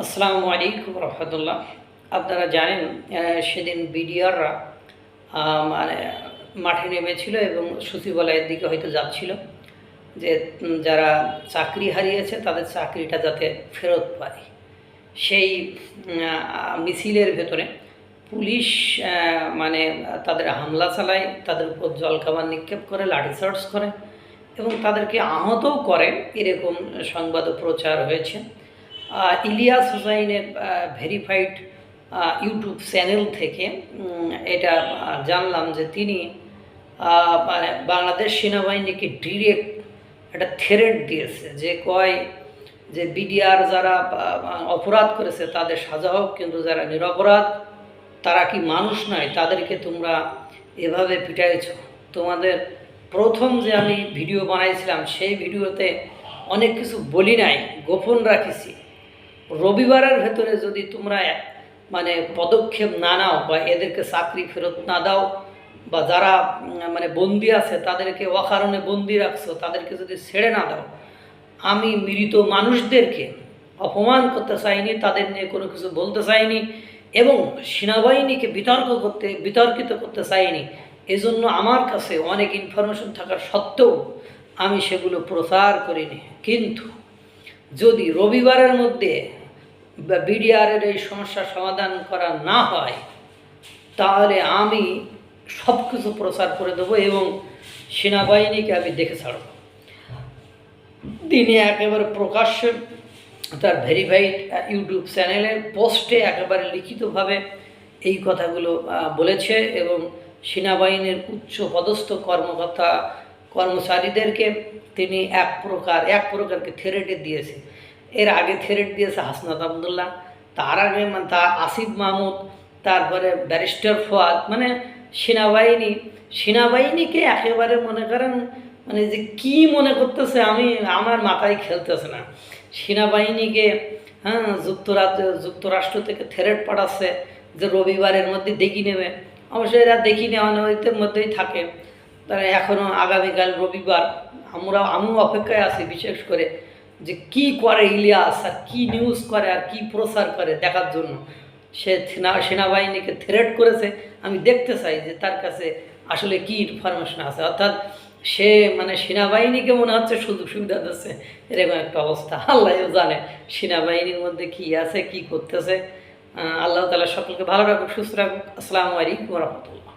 আসসালামু আলাইকুম রহমতুল্লাহ। আপনারা জানেন সেদিন বিডিআররা মানে মাঠে নেমেছিল এবং সচিবালয়ের দিকে হয়তো যাচ্ছিল যে যারা চাকরি হারিয়েছে তাদের চাকরিটা যাতে ফেরত পায়। সেই মিছিলের ভেতরে পুলিশ মানে তাদের হামলা চালায়, তাদের উপর জলকামান নিক্ষেপ করে লাঠিচার্জ করে এবং তাদেরকে আহতও করে, এরকম সংবাদ প্রচার হয়েছে। ইলিয়াস হুসাইনের ভেরিফাইড ইউটিউব চ্যানেল থেকে এটা জানলাম যে তিনি মানে বাংলাদেশ সেনাবাহিনীকে ডিরেক্ট একটা থ্রেট দিয়েছে, যে কয়, যে বিডিআর যারা অপরাধ করেছে তাদের সাজা হোক, কিন্তু যারা নিরপরাধ, তারা কি মানুষ নয়, তাদেরকে তোমরা এভাবে পিটাইছ। তোমাদের প্রথম যে আমি ভিডিও বানাইছিলাম, সেই ভিডিওতে অনেক কিছু বলি নাই, গোপন রাখিছি। রবিবারের ভেতরে যদি তোমরা মানে পদক্ষেপ না নাও বা এদেরকে চাকরি ফেরত না দাও বা যারা মানে বন্দি আছে তাদেরকে অকারণে বন্দি রাখছো, তাদেরকে যদি ছেড়ে না দাও, আমি মৃত মানুষদেরকে অপমান করতে চাইনি, তাদের নিয়ে কোনো কিছু বলতে চাইনি এবং সেনাবাহিনীকে বিতর্ক করতে, বিতর্কিত করতে চাইনি, এজন্য আমার কাছে অনেক ইনফরমেশন থাকার সত্ত্বেও আমি সেগুলো প্রচার করিনি। কিন্তু যদি রবিবারের মধ্যে বিডিআরের এই সমস্যার সমাধান করা না হয়, তাহলে আমি সব কিছু প্রচার করে দেবো এবং সেনাবাহিনীকে আমি দেখে ছাড়ব। তিনি একেবারে প্রকাশ্যে তার ভেরিফাইড ইউটিউব চ্যানেলের পোস্টে একেবারে লিখিতভাবে এই কথাগুলো বলেছে এবং সেনাবাহিনীর উচ্চ পদস্থ কর্মকর্তা, কর্মচারীদেরকে তিনি এক প্রকার, এক প্রকারকে থেরেটে দিয়েছে। এর আগে থেরেট দিয়েছে হাসনাত আবদুল্লাহ, তার আগে মানে তা আসিফ মাহমুদ, তারপরে ব্যারিস্টার ফুয়াদ মানে সেনাবাহিনী, সেনাবাহিনীকে একেবারে মনে করেন মানে যে কি মনে করতেছে আমি আমার মাথায় খেলতেছে না। সেনাবাহিনীকে হ্যাঁ যুক্তরাজ্য, যুক্তরাষ্ট্র থেকে থেরেট পাঠাচ্ছে যে রবিবারের মধ্যে দেখি নেবে। অবশ্যই এরা দেখি নেওয়ানোর মধ্যেই থাকে। তারা এখনও আগামীকাল রবিবার, আমরা, আমিও অপেক্ষায় আছি বিশেষ করে। যে কি করে ইলিয়াস আর কি নিউজ করে আর কি প্রচার করে দেখার জন্য। সে সেনাবাহিনীকে থ্রেট করেছে। আমি দেখতে চাই যে তার কাছে আসলে কি ইনফরমেশন আছে। অর্থাৎ সে মানে সেনাবাহিনীকে মনে হচ্ছে সুযোগ সুবিধা দিচ্ছে। এরকম একটা অবস্থা। আল্লাহ জানে সেনাবাহিনীর মধ্যে কি আছে, কি করতেছে। আল্লাহ তালা সকলকে ভালো রাখুক, সুস্থ রাখুক। আসসালামু আলাইকুম রহমতুল্লাহ।